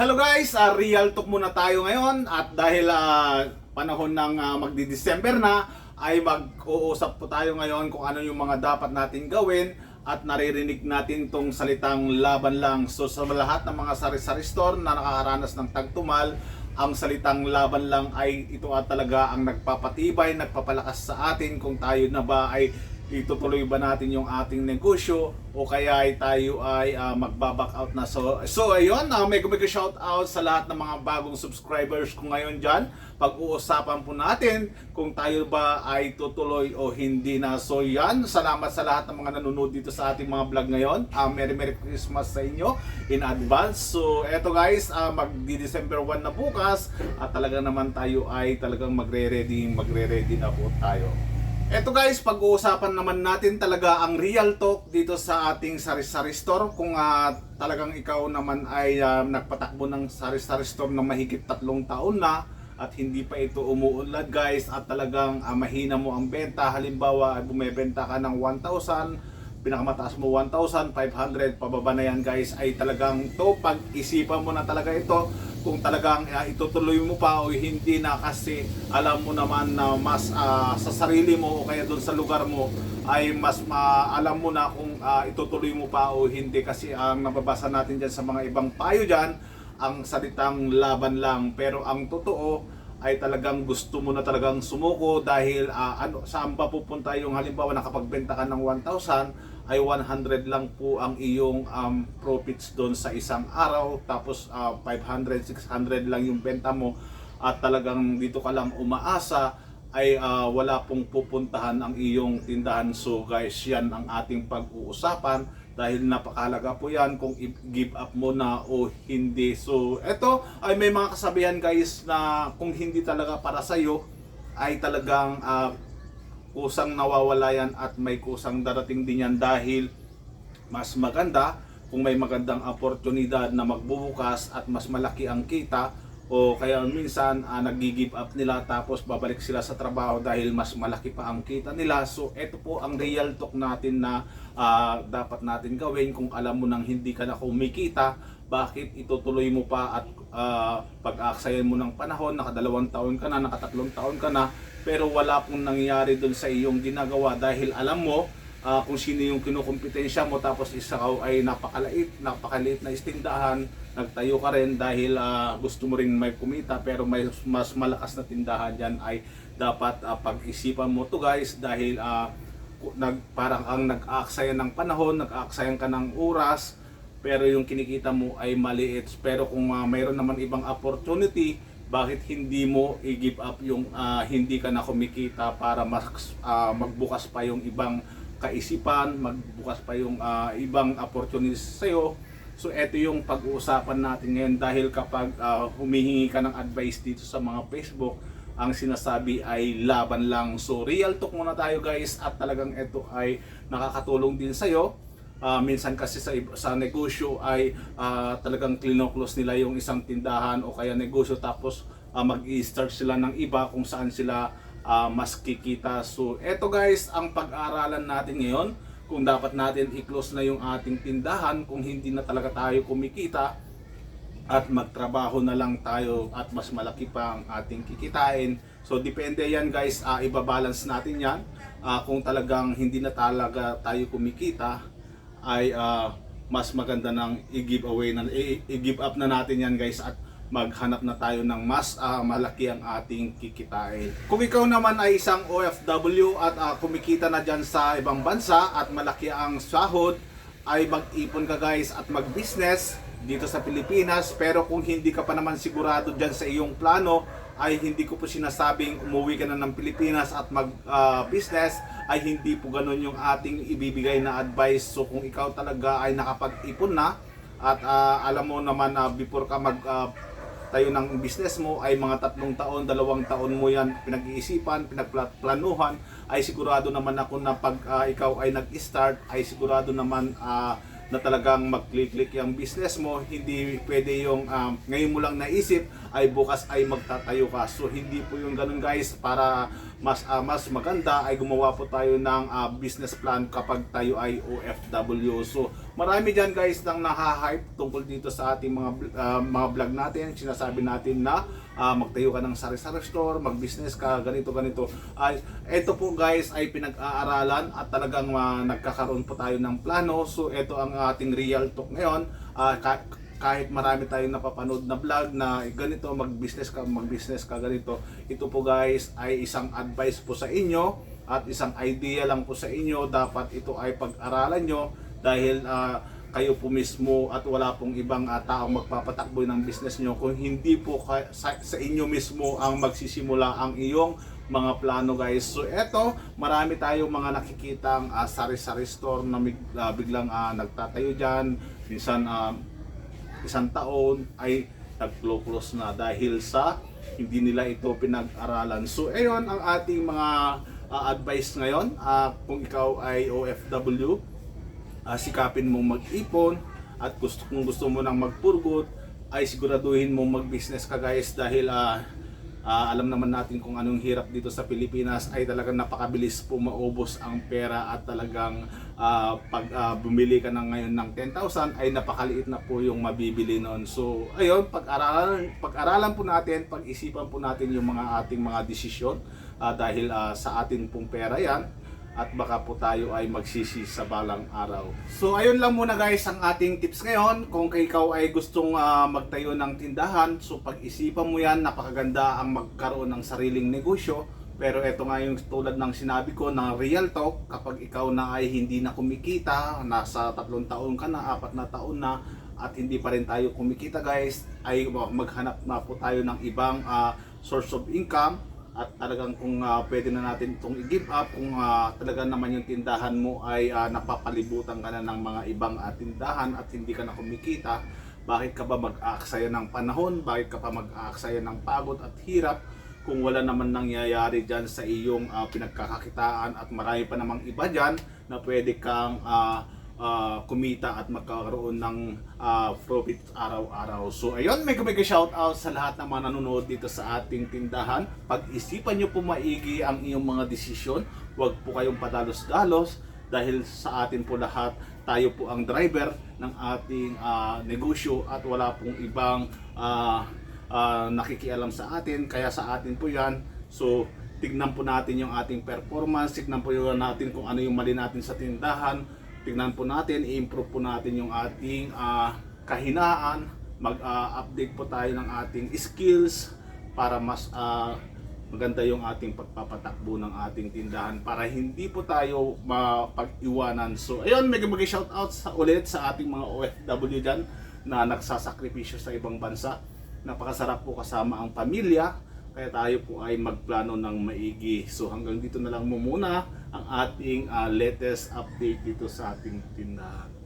Hello guys, uh, real talk muna tayo ngayon at dahil ah, panahon ng uh, magdi-December na ay mag-uusap po tayo ngayon kung ano yung mga dapat natin gawin at naririnig natin tong salitang laban lang. So sa lahat ng mga sari-sari store na nakakaranas ng tagtumal, ang salitang laban lang ay ito at talaga ang nagpapatibay, nagpapalakas sa atin kung tayo na ba ay itutuloy ba natin yung ating negosyo o kaya ay tayo ay ah, magbaback out na. So, so ayun, uh, may kumig shout out sa lahat ng mga bagong subscribers ko ngayon dyan. Pag-uusapan po natin kung tayo ba ay tutuloy o hindi na. So yan, salamat sa lahat ng mga nanonood dito sa ating mga vlog ngayon. Uh, Merry Merry Christmas sa inyo in advance. So eto guys, uh, magdi-December 1 na bukas at talaga naman tayo ay talagang magre-ready, magre-ready na po tayo. Eto guys, pag-uusapan naman natin talaga ang real talk dito sa ating sari-sari store. Kung ah, talagang ikaw naman ay ah, nagpatakbo ng sari-sari store na mahigit tatlong taon na at hindi pa ito umuunlad guys at talagang ah, mahina mo ang benta. Halimbawa, ay ka ng 1,000, pinakamataas mo 1,500, pababa na yan guys, ay talagang to pag-isipan mo na talaga ito kung talagang uh, itutuloy mo pa o hindi na kasi alam mo naman na mas ah, sa sarili mo o kaya doon sa lugar mo ay mas ma- alam mo na kung ah, itutuloy mo pa o hindi. Kasi ang nababasa natin dyan sa mga ibang payo dyan ang salitang laban lang. Pero ang totoo ay talagang gusto mo na talagang sumuko dahil ah, ano saan pa pupunta yung halimbawa nakapagbenta ka ng 1,000 ay 100 lang po ang iyong um, profits doon sa isang araw tapos ah, 500 600 lang yung benta mo at talagang dito ka lang umaasa ay ah, wala pong pupuntahan ang iyong tindahan. So guys yan ang ating pag-uusapan dahil napakalaga po yan kung i-give up mo na o hindi. So eto ay may mga kasabihan guys na kung hindi talaga para sa'yo ay talagang ah, kusang nawawala yan at may kusang darating din yan dahil mas maganda kung may magandang oportunidad na magbubukas at mas malaki ang kita o kaya minsan uh, nag-give up nila tapos babalik sila sa trabaho dahil mas malaki pa ang kita nila. So ito po ang real talk natin na ah, dapat natin gawin kung alam mo nang hindi ka na kumikita bakit itutuloy mo pa at ah, pag-aaksayan mo ng panahon, nakadalawang taon ka na, nakatatlong taon ka na, pero wala pong nangyayari doon sa iyong ginagawa dahil alam mo ah, kung sino yung kinukumpetensya mo tapos isa ka ay napakaliit, napakaliit na istindahan, nagtayo ka rin dahil ah, gusto mo rin may kumita pero may mas malakas na tindahan yan ay dapat ah, pag-isipan mo to guys dahil ah, ku- nag, parang ang nag-aaksayan ng panahon, nag-aaksayan ka ng oras, pero yung kinikita mo ay maliit. Pero kung ah, mayroon naman ibang opportunity, bakit hindi mo i-give up yung ah, hindi ka na kumikita para mas ah, magbukas pa yung ibang kaisipan, magbukas pa yung ah, ibang opportunities sa'yo. So ito yung pag-uusapan natin ngayon dahil kapag ah, humihingi ka ng advice dito sa mga Facebook, ang sinasabi ay laban lang. So real talk muna tayo guys at talagang ito ay nakakatulong din sa'yo. Ah, minsan kasi sa sa negosyo ay ah, talagang close nila yung isang tindahan o kaya negosyo tapos ah, mag-i-start sila ng iba kung saan sila ah, mas kikita. So eto guys ang pag-aaralan natin ngayon kung dapat natin i-close na yung ating tindahan kung hindi na talaga tayo kumikita at magtrabaho na lang tayo at mas malaki pa ang ating kikitain. So depende yan guys, ah, ibabalance natin yan. Ah, kung talagang hindi na talaga tayo kumikita ay ah, mas maganda nang i-give away na i-give up na natin yan guys at maghanap na tayo ng mas ah, malaki ang ating kikitain. Kung ikaw naman ay isang OFW at ah, kumikita na dyan sa ibang bansa at malaki ang sahod, ay mag-ipon ka guys at mag-business dito sa Pilipinas pero kung hindi ka pa naman sigurado dyan sa iyong plano ay hindi ko po sinasabing umuwi ka na ng Pilipinas at mag-business ay hindi po ganun yung ating ibibigay na advice so kung ikaw talaga ay nakapag-ipon na at ah, alam mo naman na before ka mag ah, tayo ng business mo ay mga tatlong taon, dalawang taon mo yan pinag-iisipan, pinagplanuhan, ay sigurado naman ako na pag ah, ikaw ay nag-start, ay sigurado naman ah, na talagang mag-click-click yung business mo, hindi pwede yung um, ngayon mo lang naisip ay bukas ay magtatayo ka. So hindi po yung ganun guys para mas ah, mas maganda ay gumawa po tayo ng ah, business plan kapag tayo ay OFW. So marami dyan guys nang nahahype tungkol dito sa ating mga ah, mga vlog natin. Sinasabi natin na ah, magtayo ka ng sari-sari store, mag-business ka, ganito ganito. Ay ito po guys ay pinag-aaralan at talagang ah, nagkakaroon po tayo ng plano. So ito ang ating real talk ngayon. Ah, ka- kahit marami tayong napapanood na vlog na ganito mag-business ka, mag-business ka ganito. Ito po guys ay isang advice po sa inyo at isang idea lang po sa inyo. Dapat ito ay pag-aralan nyo dahil ah, kayo po mismo at wala pong ibang ah, taong magpapatakbo ng business nyo kung hindi po ka- sa, sa inyo mismo ang magsisimula ang iyong mga plano guys. So eto, marami tayong mga nakikitang ah, sari-sari store na mig- ah, biglang ah, nagtatayo dyan. Minsan ah, isang taon ay nag-close na dahil sa hindi nila ito pinag-aralan. So ayun ang ating mga ah, advice ngayon. Ah, kung ikaw ay OFW, ah, sikapin mong mag-ipon at gusto kung gusto mo nang magpurgot ay siguraduhin mong mag-business ka guys dahil ah, ah, alam naman natin kung anong hirap dito sa Pilipinas ay talagang napakabilis po maubos ang pera at talagang ah, pag ah, bumili ka na ngayon ng 10,000 ay napakaliit na po yung mabibili noon. So ayun, pag-aralan, pag-aralan po natin, pag-isipan po natin yung mga ating mga desisyon ah, dahil ah, sa atin pong pera yan at baka po tayo ay magsisi sa balang araw. So ayun lang muna guys ang ating tips ngayon. Kung ikaw ay gustong ah, magtayo ng tindahan, so pag-isipan mo yan, napakaganda ang magkaroon ng sariling negosyo. Pero ito nga yung tulad ng sinabi ko ng real talk, kapag ikaw na ay hindi na kumikita, nasa tatlong taon ka na, apat na taon na, at hindi pa rin tayo kumikita guys, ay maghanap na po tayo ng ibang ah, source of income at talagang kung ah, pwede na natin itong i-give up kung ah, talaga naman yung tindahan mo ay ah, napapalibutan ka na ng mga ibang ah, tindahan at hindi ka na kumikita bakit ka ba mag-aaksaya ng panahon? Bakit ka pa mag-aaksaya ng pagod at hirap kung wala naman nangyayari dyan sa iyong ah, pinagkakakitaan? At marami pa namang iba dyan na pwede kang ah, ah, kumita at magkaroon ng ah, profit araw-araw. So ayun, mega mega shout out sa lahat ng mga nanonood dito sa ating tindahan. Pag-isipan nyo po maigi ang iyong mga desisyon. Huwag po kayong padalos-dalos dahil sa atin po lahat tayo po ang driver ng ating ah, negosyo at wala pong ibang ah, ah, nakikialam sa atin kaya sa atin po yan so tignan po natin yung ating performance tignan po natin kung ano yung mali natin sa tindahan tignan po natin i-improve po natin yung ating ah, kahinaan mag-update po tayo ng ating skills para mas ah, maganda yung ating pagpapatakbo ng ating tindahan para hindi po tayo mapag-iwanan. So, ayun, mega mega shout out sa ulit sa ating mga OFW dyan na nagsasakripisyo sa ibang bansa. Napakasarap po kasama ang pamilya. Kaya tayo po ay magplano ng maigi. So hanggang dito na lang muna ang ating ah, latest update dito sa ating tindahan.